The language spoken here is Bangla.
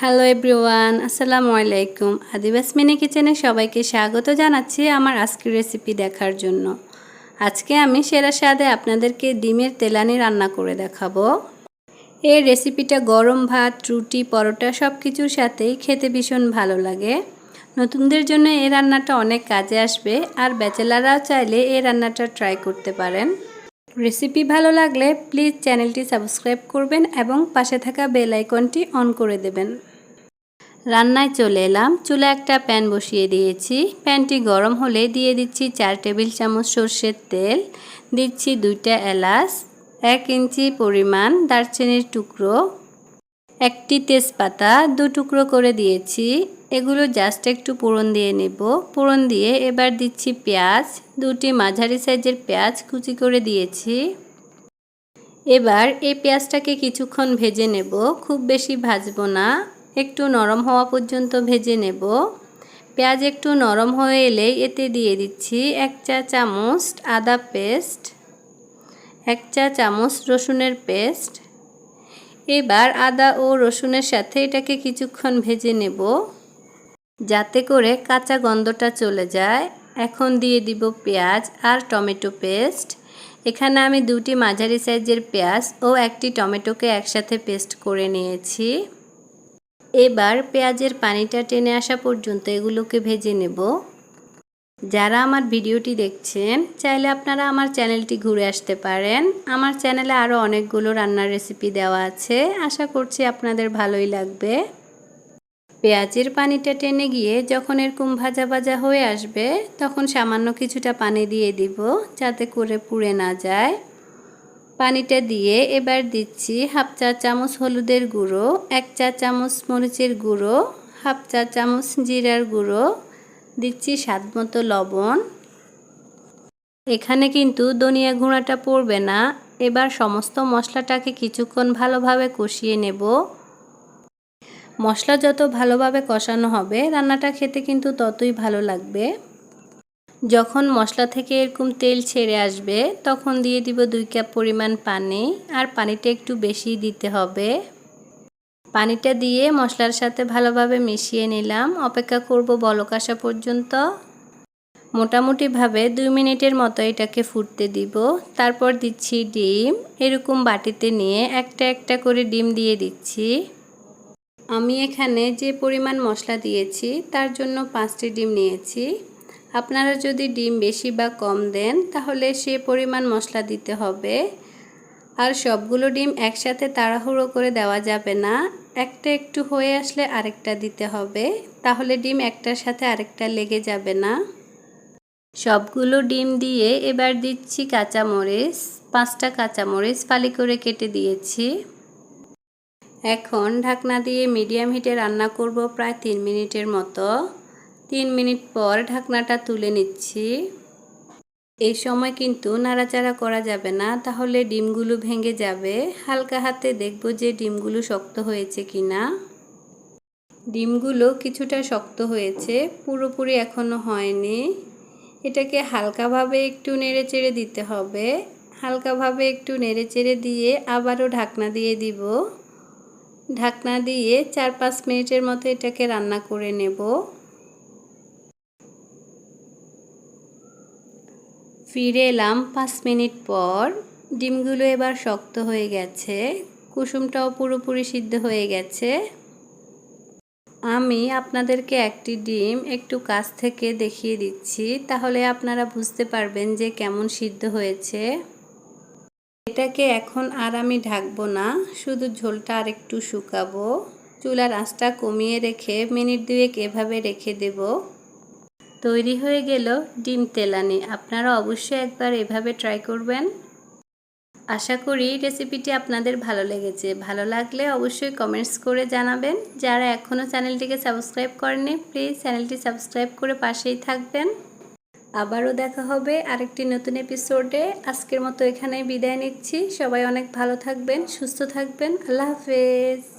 হ্যালো এভরিওয়ান আসসালামু আলাইকুম আদিবাস মিনি কিচেনে সবাইকে স্বাগত জানাচ্ছি আমার আজকের রেসিপি দেখার জন্য। আজকে আমি সেরা স্বাদে আপনাদেরকে ডিমের তেলানি রান্না করে দেখাবো। এই রেসিপিটা গরম ভাত, রুটি, পরোটা সব কিছুর সাথেই খেতে ভীষণ ভালো লাগে। নতুনদের জন্য এই রান্নাটা অনেক কাজে আসবে আর ব্যাচেলাররাও চাইলে এই রান্নাটা ট্রাই করতে পারেন। রেসিপি ভালো লাগলে প্লিজ চ্যানেলটি সাবস্ক্রাইব করবেন এবং পাশে থাকা বেল আইকনটি অন করে দেবেন। রান্নায় চলে এলাম। চুলে একটা প্যান বসিয়ে দিয়েছি। প্যানটি গরম হলে দিয়ে দিচ্ছি চার টেবিল চামচ সর্ষের তেল, দিচ্ছি দুইটা এলাচ, এক ইঞ্চি পরিমাণ দারচিনির টুকরো, একটি তেজপাতা, দু টুকরো করে দিয়েছি। এগুলো জাস্ট একটু পোড়ন দিয়ে নেব। পোড়ন দিয়ে এবার দিচ্ছি পেঁয়াজ, দুটি মাঝারি সাইজের পেঁয়াজ কুচি করে দিয়েছি। এবার এই পেঁয়াজটাকে কিছুক্ষণ ভেজে নেব। খুব বেশি ভাজবো না। একটু নরম হওয়া পর্যন্ত ভেজে নেব। পেঁয়াজ একটু নরম হয়ে এলেই এতে দিয়ে দিচ্ছি এক চা চামচ আদা পেস্ট, এক চা চামচ রসুনের পেস্ট। এবার আদা ও রসুনের সাথে এটাকে কিছুক্ষণ ভেজে নেব যাতে করে কাঁচা গন্ধটা চলে যায়। এখন দিয়ে দিব পেঁয়াজ আর টমেটো পেস্ট। এখানে আমি দুটি মাঝারি সাইজের পেঁয়াজ ও একটি টমেটোকে একসাথে পেস্ট করে নিয়েছি। এবার পেঁয়াজের পানিটা টেনে আসা পর্যন্ত এগুলোকে ভেজে নেব। যারা আমার ভিডিওটি দেখছেন, চাইলে আপনারা আমার চ্যানেলটি ঘুরে আসতে পারেন। আমার চ্যানেলে আরও অনেকগুলো রান্নার রেসিপি দেওয়া আছে। আশা করছি আপনাদের ভালোই লাগবে। পেঁয়াজের পানিটা টেনে গিয়ে যখন এরকম ভাজা ভাজা হয়ে আসবে, তখন সামান্য কিছুটা পানি দিয়ে দিব যাতে করে পুড়ে না যায়। পানিটা দিয়ে এবার দিচ্ছি হাফ চা চামচ হলুদের গুঁড়ো, এক চা চামচ মরিচের গুঁড়ো, হাফ চা চামচ জিরার গুঁড়ো, দিচ্ছি স্বাদ মতো লবণ। এখানে কিন্তু ধনিয়া গুঁড়াটা পড়বে না। এবার সমস্ত মশলাটাকে কিছুক্ষণ ভালোভাবে কষিয়ে নেব। মশলা যত ভালোভাবে কষানো হবে, রান্নাটা খেতে কিন্তু ততই ভালো লাগবে। যখন মশলা থেকে এরকম তেল ছেড়ে আসবে, তখন দিয়ে দিব দুই কাপ পরিমাণ পানি, আর পানিটা একটু বেশি দিতে হবে। পানিটা দিয়ে মশলার সাথে ভালোভাবে মিশিয়ে নিলাম। অপেক্ষা করব বলক আসা পর্যন্ত। মোটামুটিভাবে দুই মিনিটের মতো এটাকে ফুটতে দিব। তারপর দিচ্ছি ডিম। এরকম বাটিতে নিয়ে একটা একটা করে ডিম দিয়ে দিচ্ছি। আমি এখানে যে পরিমাণ মশলা দিয়েছি, তার জন্য পাঁচটি ডিম নিয়েছি। আপনারা যদি ডিম বেশি বা কম দেন, তাহলে সে পরিমাণ মশলা দিতে হবে। আর সবগুলো ডিম একসাথে তাড়াহুড়ো করে দেওয়া যাবে না। একটা একটু হয়ে আসলে আরেকটা দিতে হবে। তাহলে ডিম একটার সাথে আরেকটা লেগে যাবে না। সবগুলো ডিম দিয়ে এবার দিচ্ছি কাঁচামরিচ। পাঁচটা কাঁচামরিচ ফালি করে কেটে দিয়েছি। এখন ঢাকনা দিয়ে মিডিয়াম হিটে রান্না করব প্রায় তিন মিনিটের মতো। তিন মিনিট পর ঢাকনাটা তুলে নিচ্ছি। এই সময় কিন্তু নাড়াচাড়া করা যাবে না, তাহলে ডিমগুলো ভেঙে যাবে। হালকা হাতে দেখব যে ডিমগুলো শক্ত হয়েছে কি না ডিমগুলো কিছুটা শক্ত হয়েছে, পুরোপুরি এখনও হয়নি। এটাকে হালকাভাবে একটু নেড়ে চেড়ে দিতে হবে। হালকাভাবে একটু নেড়ে চেড়ে দিয়ে আবারও ঢাকনা দিয়ে দিব। ঢাকনা দিয়ে চার পাঁচ মিনিটের মতো এটাকে রান্না করে নেব। ফিরে এলাম পাঁচ মিনিট পর। ডিমগুলো এবার শক্ত হয়ে গেছে। কুসুমটাও পুরোপুরি সিদ্ধ হয়ে গেছে। আমি আপনাদেরকে একটি ডিম একটু কাছ থেকে দেখিয়ে দিচ্ছি, তাহলে আপনারা বুঝতে পারবেন যে কেমন সিদ্ধ হয়েছে। এটাকে এখন আর আমি ঢাকবো না, শুধু ঝোলটা আর একটু শুকাবো। চুলার আঁচটা কমিয়ে রেখে মিনিট দুয়েক এভাবে রেখে দেব। তৈরি হয়ে গেল ডিম তেলানি। আপনারা অবশ্যই একবার এভাবে ট্রাই করবেন। আশা করি রেসিপিটি আপনাদের ভালো লেগেছে। ভালো লাগলে অবশ্যই কমেন্টস করে জানাবেন। যারা এখনও চ্যানেলটিকে সাবস্ক্রাইব করেনি প্লিজ চ্যানেলটি সাবস্ক্রাইব করে পাশেই থাকবেন। আবারও দেখা হবে আরেকটি নতুন এপিসোডে আজকের মতো এখানেই বিদায় নিচ্ছি। সবাই অনেক ভালো থাকবেন, সুস্থ থাকবেন। আল্লাহ হাফেজ।